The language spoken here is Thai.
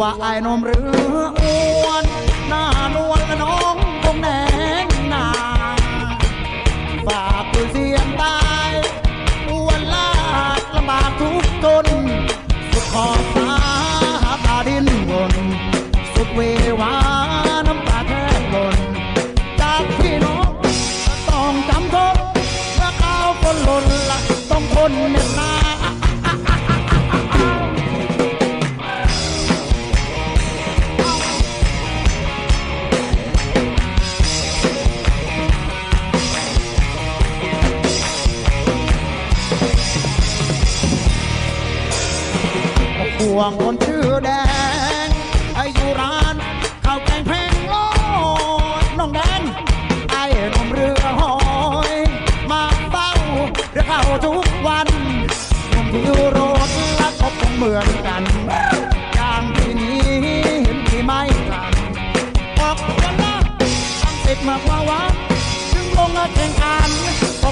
ว่าไอ้นมหรืออ้วนหน้านวลและน้องคงแน่งหนาฝากคือเสียงตายอ้วนลาดลำบากทุกจนสุดขอบฟ้าตาดินบนสุดเววาน้ำตาแทบหล่นจากพี่น้องต้องจำทนเมื่อข้าวคนหล่นละต้องทนเหน็บ ห่วงคนชื่อแดงอายุร้านข้าวแกงแพงโลดน้องแดงไอ้หนมเรือหอย มาเฝ้าเรือเข้าทุกวันหนุ่มที่อยู่รถและก็คงเหมือนกันอย่างที่นี้เห็นที่ไม่ทันออกกันละตั้งติดมากว่าวันถึงลงแข่งขันก็คงพ่ายแพ้